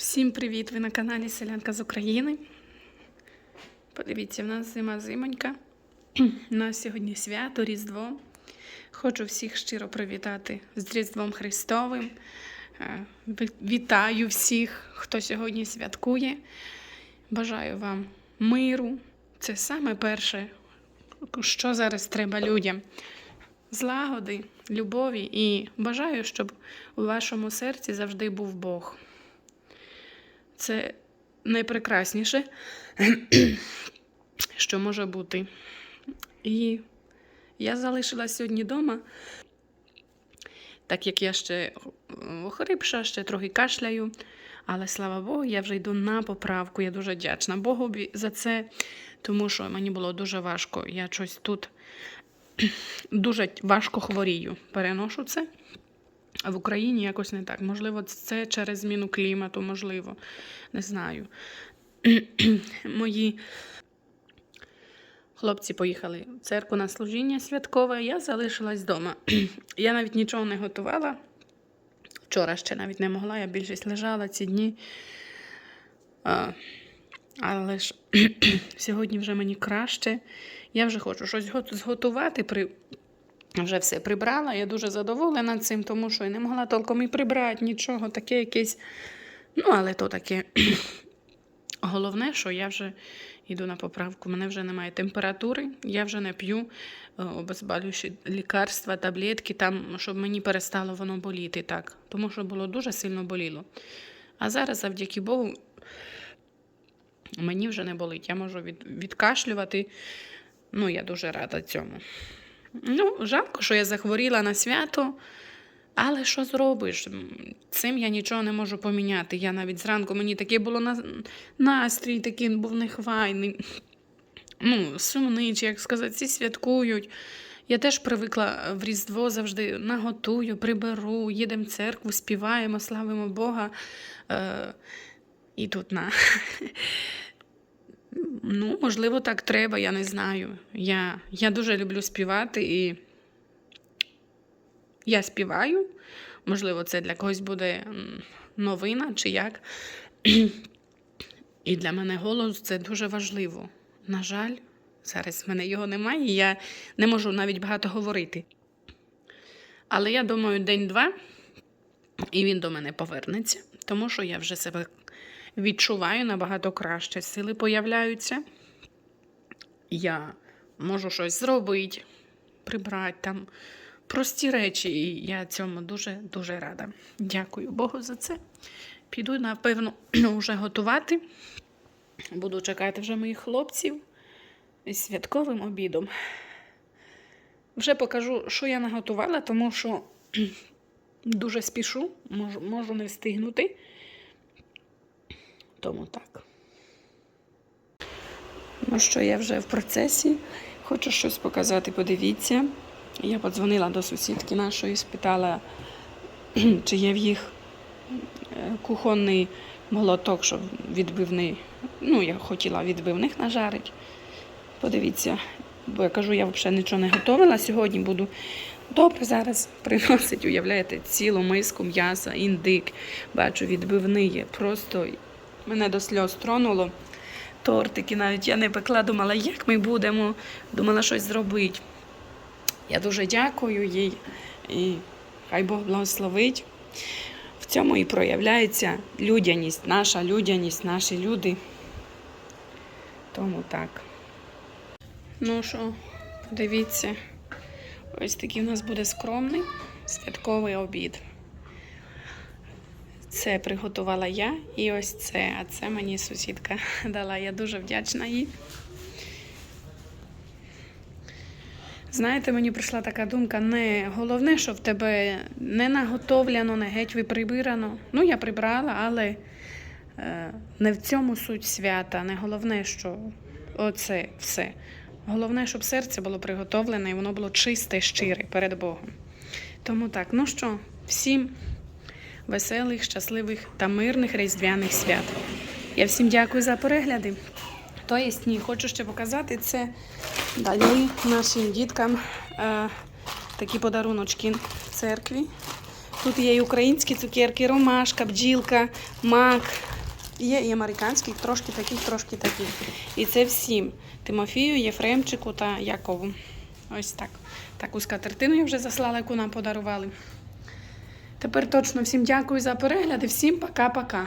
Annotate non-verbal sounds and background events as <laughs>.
Всім привіт! Ви на каналі Селянка з України. Подивіться, в нас зима зимонька. У нас сьогодні свято, Різдво. Хочу всіх щиро привітати з Різдвом Христовим. Е, Вітаю всіх, хто сьогодні святкує. Бажаю вам миру. Це саме перше, що зараз треба людям. Злагоди, любові і бажаю, щоб у вашому серці завжди був Бог. Це найпрекрасніше, <clears throat> що може бути. І я залишилась сьогодні вдома, так як я ще охрипша, ще трохи кашляю. Але слава Богу, я вже йду на поправку. Я дуже вдячна Богу за це, тому що мені було дуже важко. Я щось тут <clears throat> дуже важко хворію. Переношу це. В Україні якось не так. Можливо, це через зміну клімату, можливо, не знаю. <clears throat> Мої хлопці поїхали в церкву на служіння святкове, я залишилась вдома. <clears throat> Я навіть нічого не готувала. Вчора ще навіть не могла, я більшість лежала ці дні. А, але ж <clears throat> сьогодні вже мені краще. Я вже хочу щось зготувати. При... Вже все прибрала. Я дуже задоволена цим, тому що я не могла толком і прибрати нічого, таке якесь. Ну, але то таке. <clears throat> Головне, що я вже йду на поправку. У мене вже немає температури, я вже не п'ю е, обезболюючі лікарства, таблетки, там, щоб мені перестало воно боліти так. Тому що було дуже сильно боліло. А зараз, завдяки Богу, мені вже не болить. Я можу від, відкашлювати. Ну, я дуже рада цьому. Ну, жалко, що я захворіла на свято, але що зробиш? Цим я нічого не можу поміняти. Я навіть зранку мені таке було на... настрій, такий був нехвайний. Ну, сумний, чи як сказати, всі святкують. Я теж привикла в Різдво завжди наготую, приберу, їдемо в церкву, співаємо, славимо Бога. Е, і тут на. <laughs> Ну, можливо, так треба, я не знаю. Я, я дуже люблю співати і я співаю. Можливо, це для когось буде новина чи як. І для мене голос це дуже важливо. На жаль, зараз в мене його немає, і я не можу навіть багато говорити. Але я думаю, день-два, і він до мене повернеться, тому що я вже себе відчуваю набагато краще. Сили появляються. Я можу щось зробити, прибрати там прості речі, і я цьому дуже-дуже рада. Дякую Богу за це. Піду, напевно, <clears throat> вже готувати. Буду чекати вже моїх хлопців із святковим обідом. Вже покажу, що я наготувала, тому що <clears throat> дуже спішу, можу, можу не встигнути. Тому так. Ну що, я вже в процесі. Хочу щось показати, подивіться. Я подзвонила до сусідки нашої, спитала, <clears throat> чи є в їх е, кухонний молоток, щоб відбивний. Ну, я хотіла відбивних нажарити. Подивіться, бо я кажу, я взагалі нічого не готувала. Сьогодні буду добре зараз приносить, уявляєте, цілу миску м'яса, індик. Бачу, відбивний є. Просто мене до сльоз тронуло. Тортики навіть я не пекла, думала, як ми будемо, думала щось зробити. Я дуже дякую їй і хай Бог благословить. В цьому і проявляється людяність, наша людяність, наші люди. Тому так. Ну що, подивіться, ось такий у нас буде скромний святковий обід. Це приготувала я і ось це, а це мені сусідка <laughs> дала. Я дуже вдячна їй. Знаєте, мені прийшла така думка: не головне, що в тебе не наготовляно, не геть прибирано. Ну, я прибрала, але е, не в цьому суть свята. Не головне, що оце все. Головне, щоб серце було приготовлене і воно було чисте, щире перед Богом. Тому так, ну що, всім веселих, щасливих та мирних різдвяних свят. Я всім дякую за перегляди. То є ні, хочу ще показати це далі нашим діткам е, такі подаруночки в церкві. Тут є і українські цукерки, ромашка, бджілка, мак. Є і американські, трошки такі, трошки такі. І це всім. Тимофію, Єфремчику та Якову. Ось так. Таку скатертину я вже заслала, яку нам подарували. Тепер точно всім дякую за перегляд і всім пока-пока.